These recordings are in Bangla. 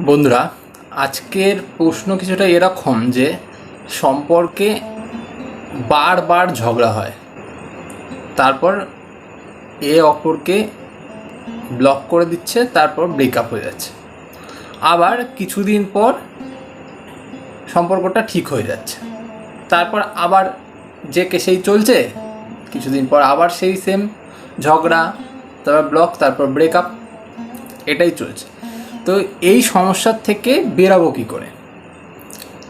বন্ধুরা, আজকের প্রশ্ন কিছুটা এরকম যে সম্পর্কে বারবার ঝগড়া হয়, তারপর এ অপরকে ব্লক করে দিচ্ছে, তারপর ব্রেকআপ হয়ে যাচ্ছে। আবার কিছুদিন পর সম্পর্কটা ঠিক হয়ে যাচ্ছে। তারপর আবার যে কে সেই চলছে, কিছুদিন পর আবার সেই সেম ঝগড়া, তারপর ব্লক তারপর ব্রেকআপ এটাই চলছে। তো এই সমস্যার থেকে বেরাবো কী করে?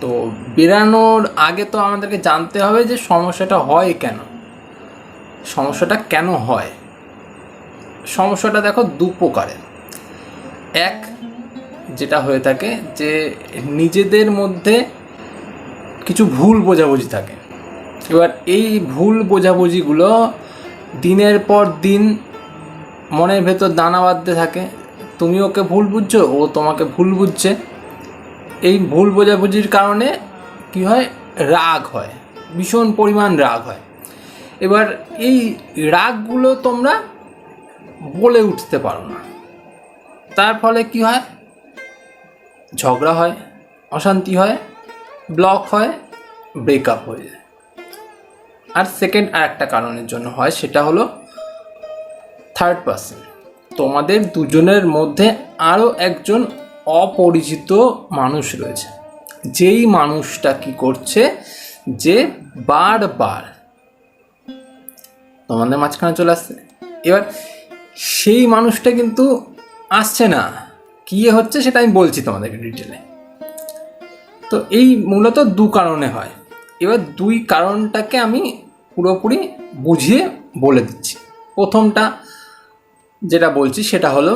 তো বেরানোর আগে তো আমাদেরকে জানতে হবে যে সমস্যাটা হয় কেন। সমস্যাটা কেন হয়? সমস্যাটা দেখো দু প্রকারের। এক, যেটা হয়ে থাকে যে নিজেদের মধ্যে কিছু ভুল বোঝাবুঝি থাকে। এবার এই ভুল বোঝাবুঝিগুলো দিনের পর দিন মনের ভেতর দানা বাঁধতে থাকে। তুমি ওকে ভুল বুঝছ, ও তোমাকে ভুল বুঝছে। এই ভুল বোঝাবুঝির কারণে কি হয়? রাগ হয়। ভীষণ পরিমাণ রাগ হয়। এবার এই রাগগুলো তোমরা বলে উঠতে পারো না। তার ফলে কি হয়? ঝগড়া হয়, অশান্তি হয়, ব্লক হয় ব্রেকআপ হয়ে যায়। আর সেকেন্ড আর একটা কারণের জন্য হয়, সেটা হলো থার্ড পার্সন তোমাদের দুজনের মধ্যে আরও একজন অপরিচিত মানুষ রয়েছে। যেই মানুষটা কি করছে যে বারবার তোমাদের মাঝখানে চলে আসছে। এবার সেই মানুষটা কিন্তু আসছে না। কী হচ্ছে সেটা আমি বলছি তোমাদেরকে ডিটেলে তো এই মূলত দু কারণে হয়। এবার দুই কারণটাকে আমি পুরোপুরি বুঝিয়ে বলে দিচ্ছি। প্রথমটা যেটা বলছি সেটা হলো,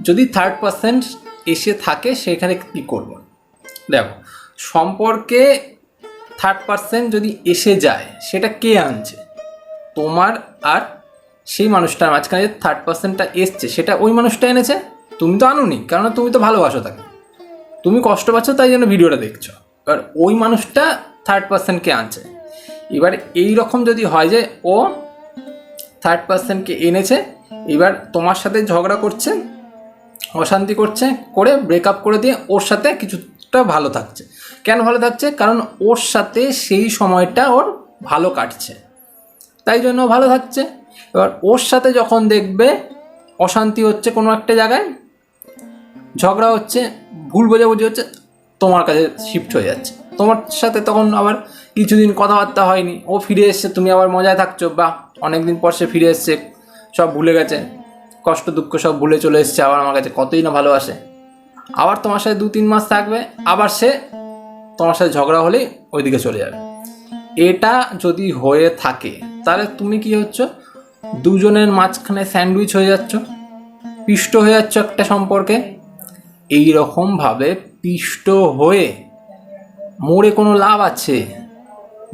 যদি থার্ড পার্সেন্ট এসে থাকে, সেখানে কী করব? দেখো, সম্পর্কে থার্ড পার্সেন্ট যদি এসে যায়, সেটা কে আনছে? তোমার আর সেই মানুষটার মাঝখানে যে থার্ড পার্সেন্টটা এসছে, সেটা ওই মানুষটা এনেছে? তুমি তো আনোনি কারণ তুমি তো ভালোবাসো তাকে। তুমি কষ্ট পাচ্ছ, তাই জন্য ভিডিওটা দেখছ। এবার ওই মানুষটা থার্ড পার্সেন্টকে আনছে। এবার এই রকম যদি হয় যে ও থার্ড পার্সেন্টকে এনেছে এবার তোমার সাথে ঝগড়া করছে, অশান্তি করছে, করে ব্রেকআপ করে দিয়ে ওর সাথে কিছুটা ভালো থাকছে। কেন ভালো থাকছে? কারণ ওর সাথে সেই সময়টা ওর ভালো কাটছে। তাই জন্য ভালো থাকছে। এবার ওর সাথে যখন দেখবে অশান্তি হচ্ছে কোনো একটা জায়গায়, ঝগড়া হচ্ছে, ভুল বোঝাবুঝি হচ্ছে, তোমার কাছে শিফট হয়ে যাচ্ছে। তোমার সাথে তখন আবার কিছুদিন কথাবার্তা হয়নি। ও ফিরে এসছে, তুমি আবার মজায় থাকছো বা অনেকদিন পর সে ফিরে এসছে সব ভুলে গেছে। কষ্ট, দুঃখ সব ভুলে চলে এসছে, আবার আমার কাছে কতই না ভালোবাসে। আবার তোমার সাথে দু, তিন মাস থাকবে, আবার সে তোমার সাথে ঝগড়া হলেই ওইদিকে চলে যাবে। এটা যদি হয়ে থাকে, তাহলে তুমি কি হচ্ছ? দুজনের মাঝখানে স্যান্ডউইচ হয়ে যাচ্ছ, পিষ্ট হয়ে যাচ্ছ একটা সম্পর্কে। এই রকমভাবে পিষ্ট হয়ে মোড়ে কোনো লাভ আছে?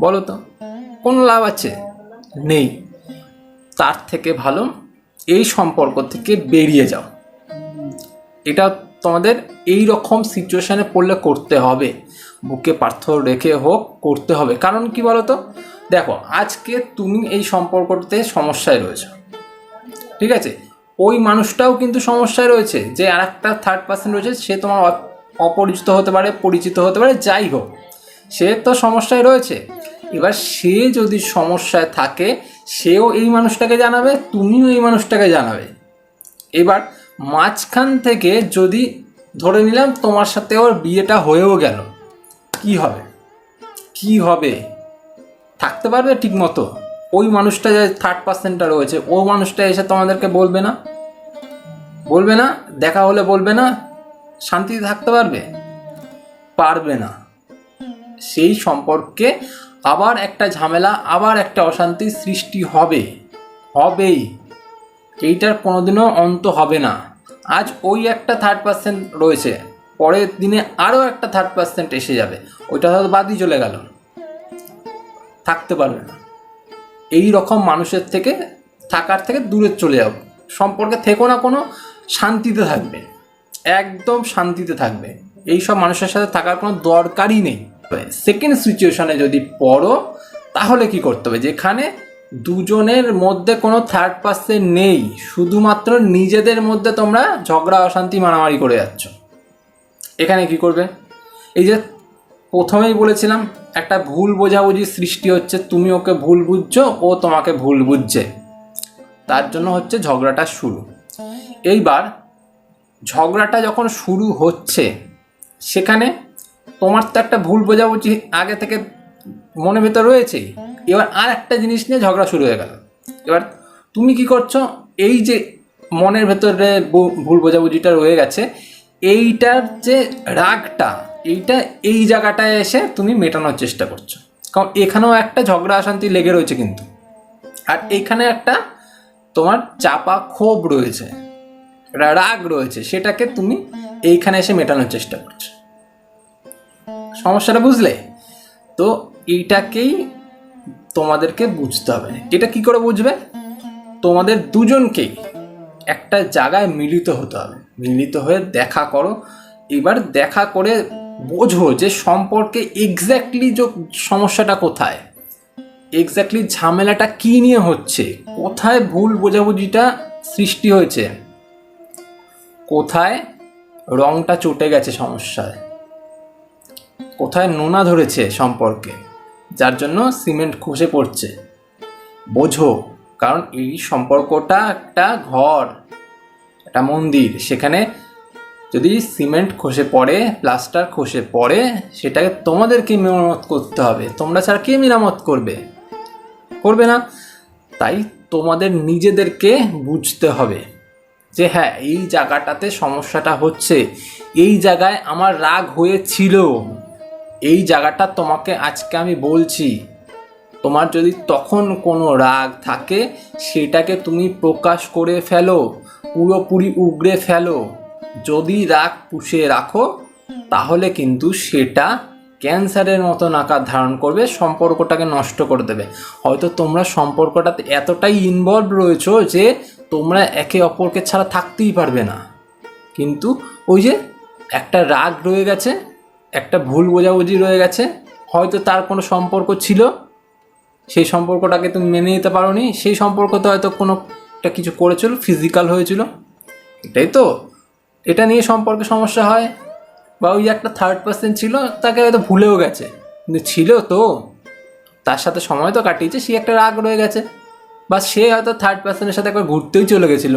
বলো তো, কোনো লাভ আছে? নেই। তার থেকে ভালো এই সম্পর্ক থেকে বেরিয়ে যাও। এটা তোমাদের এই রকম সিচুয়েশানে পড়লে করতে হবে। বুকে পাথর রেখে হোক, করতে হবে। কারণ কি বলো তো দেখো, আজকে তুমি এই সম্পর্কতে সমস্যায় রয়েছো। ঠিক আছে? ওই মানুষটাও কিন্তু সমস্যায় রয়েছে যে আর একটা থার্ড পার্সন রয়েছে, সে তোমার অপরিচিত হতে পারে, পরিচিত হতে পারে, যাই হোক। সে তো সমস্যায় রয়েছে। এবার সে যদি সমস্যায় থাকে, সেও এই মানুষটাকে জানাবে, তুমিও এই মানুষটাকে জানাবে। এবার মাঝখান থেকে যদি ধরে নিলাম তোমার সাথে ওর বিয়েটা হয়েও গেল, কি হবে? কি হবে? থাকতে পারবে ঠিক মতো ওই মানুষটা যে থার্ড পার্সেন্টটা রয়েছে, ও মানুষটা এসে তোমাদেরকে বলবে না? বলবে না, দেখা হলে বলবে না, শান্তিতে থাকতে পারবে? পারবে না। সেই সম্পর্কে আবার একটা ঝামেলা, আবার একটা অশান্তির সৃষ্টি হবে। হবেই। এইটার কোনোদিনও অন্ত হবে না। আজ ওই একটা থার্ড পার্সেন্ট রয়েছে। পরের দিনে আরও একটা থার্ড পার্সেন্ট এসে যাবে। ওইটা হয়তো বাদই চলে গেল। থাকতে পারবে না। এই রকম মানুষের থেকে, থাকার থেকে দূরে চলে যাও। সম্পর্কে থেকো না কোনো, শান্তিতে থাকবে। একদম শান্তিতে থাকবে। এই সব মানুষের সাথে থাকার কোনো দরকারই নেই। সেকেন্ড সিচুয়েশনে যদি পড়ো, তাহলে কি করতে হবে? যেখানে দুজনের মধ্যে কোনো থার্ড পার্সন নেই, শুধুমাত্র নিজেদের মধ্যে তোমরা ঝগড়া, অশান্তি, মারামারি করে যাচ্ছ। এখানে কি করবে? এই যে প্রথমেই বলেছিলাম, একটা ভুল বোঝাবুঝি সৃষ্টি হচ্ছে, তুমি ওকে ভুল বুঝছ, ও তোমাকে ভুল বুঝছে। তার জন্য হচ্ছে ঝগড়াটা শুরু। এইবার ঝগড়াটা যখন শুরু হচ্ছে, সেখানে তোমার তো একটা ভুল বোঝাবুঝি আগে থেকে মনের ভেতর রয়েছেই এবার আর একটা জিনিস নিয়ে ঝগড়া শুরু হয়ে গেল। এবার তুমি কি করছ? এই যে মনের ভেতরে ভুল বোঝাবুঝিটা রয়ে গেছে, এইটার যে রাগটা, এইটা এই জায়গাটায় এসে তুমি মেটানোর চেষ্টা করছ। কারণ এখানেও একটা ঝগড়া অশান্তি লেগে রয়েছে কিন্তু। আর এইখানে একটা তোমার চাপা ক্ষোভ রয়েছে রাগ রয়েছে, সেটাকে তুমি এইখানে এসে মেটানোর চেষ্টা করছ। সমস্যাটা বুঝলে? তো এইটাকেই তোমাদেরকে বুঝতে হবে। এটা কি করে বুঝবে? তোমাদের দুজনকেই একটা জায়গায় মিলিত হতে হবে। মিলিত হয়ে দেখা করো। এবার দেখা করে বোঝো যে সম্পর্কে এক্স্যাক্টলি যে সমস্যাটা কোথায়। এক্স্যাক্টলি ঝামেলাটা কি নিয়ে হচ্ছে? কোথায় ভুল বোঝাবুঝিটা সৃষ্টি হয়েছে? কোথায় রংটা চটে গেছে সমস্যায়? কোথায় নোনা ধরেছে সম্পর্কে, যার জন্য সিমেন্ট খসে পড়ছে। বোঝো, কারণ এই সম্পর্কটা একটা ঘর, একটা মন্দির। সেখানে যদি সিমেন্ট খসে পড়ে, প্লাস্টার খসে পড়ে, সেটাকে তোমাদেরকে মেরামত করতে হবে। তোমরা ছাড়া কে মেরামত করবে? করবে না। তাই তোমাদের নিজেদেরকে বুঝতে হবে যে হ্যাঁ এই জায়গাটাতে সমস্যাটা হচ্ছে। এই জায়গায় আমার রাগ হয়েছিল। এই জায়গাটা তোমাকে আজকে আমি বলছি, তোমার যদি তখন কোনো রাগ থাকে, সেটাকে তুমি প্রকাশ করে ফেলো, পুরোপুরি উগড়ে ফেলো। যদি রাগ পুষে রাখো, তাহলে কিন্তু সেটা ক্যান্সারের মতন আকার ধারণ করবে, সম্পর্কটাকে নষ্ট করে দেবে। হয়তো তোমরা সম্পর্কটাতে এতটাই ইনভলভ রয়েছো যে তোমরা একে অপরকে ছাড়া থাকতেই পারবে না। কিন্তু ওই যে একটা রাগ রয়ে গেছে একটা ভুল বোঝাবুঝি রয়ে গেছে, হয়তো তার কোনো সম্পর্ক ছিল, সেই সম্পর্কটাকে তুমি মেনে নিতে পারো নি সেই সম্পর্কতে হয়তো কোনো একটা কিছু করেছিল ফিজিক্যাল হয়েছিল। এটাই তো। এটা নিয়ে সম্পর্কে সমস্যা হয়, বা ওই একটা থার্ড পার্সন ছিল, তাকে হয়তো ভুলেও গেছে। কিন্তু ছিল তো। তার সাথে সময় তো কাটিয়েছে, সে একটা রাগ রয়ে গেছে। বা সে হয়তো থার্ড পার্সনের সাথে একবার ঘুরতেই চলে গেছিল।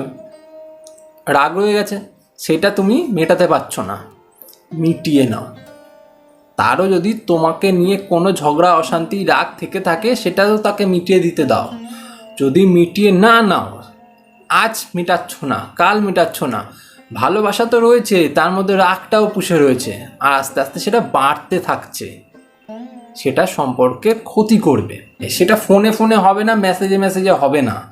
রাগ রয়ে গেছে, সেটা তুমি মেটাতে পারছ না। মিটিয়ে নাও। তারও যদি তোমাকে নিয়ে কোনো ঝগড়া, অশান্তি, রাগ থেকে থাকে, সেটাও তাকে মিটিয়ে দিতে দাও। যদি মিটিয়ে না নাও, আজ মেটাচ্ছ না, কাল মেটাচ্ছ না। ভালোবাসা তো রয়েছে, তার মধ্যে রাগটাও পুষে রয়েছে, আর আস্তে আস্তে সেটা বাড়তে থাকছে। সেটা সম্পর্কে ক্ষতি করবে। সেটা ফোনে ফোনে হবে না, মেসেজে মেসেজে হবে না।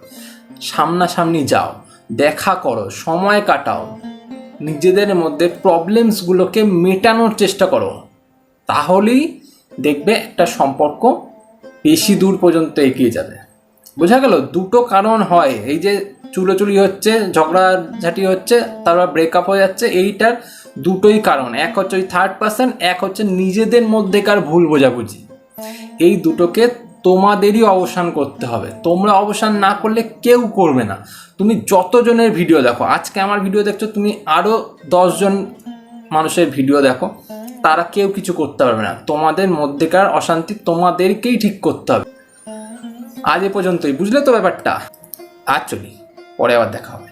সামনাসামনি যাও, দেখা করো, সময় কাটাও। নিজেদের মধ্যে প্রবলেমসগুলোকে মেটানোর চেষ্টা করো। তাহলেই দেখবে একটা সম্পর্ক বেশি দূর পর্যন্ত এগিয়ে যাবে। বোঝা গেল? দুটো কারণ হয়। এই যে চুলোচুলি হচ্ছে, ঝগড়াঝাটি হচ্ছে, তারপর ব্রেকআপ হয়ে যাচ্ছে, এইটার দুটোই কারণ। এক হচ্ছে ওই থার্ড পার্সন এক হচ্ছে নিজেদের মধ্যেকার ভুল বোঝাবুঝি। এই দুটোকে তোমাদেরই অবসান করতে হবে। তোমরা অবসান না করলে কেউ করবে না। তুমি যতজনের ভিডিও দেখো, আজকে আমার ভিডিও দেখছ, তুমি আরও দশজন মানুষের ভিডিও দেখো। তারা কেউ কিছু করতে পারবে না। তোমাদের মধ্যেকার অশান্তি তোমাদেরকেই ঠিক করতে হবে। আজ এ পর্যন্তই। বুঝলে তো ব্যাপারটা? আর চলি। পরে আবার দেখা হবে।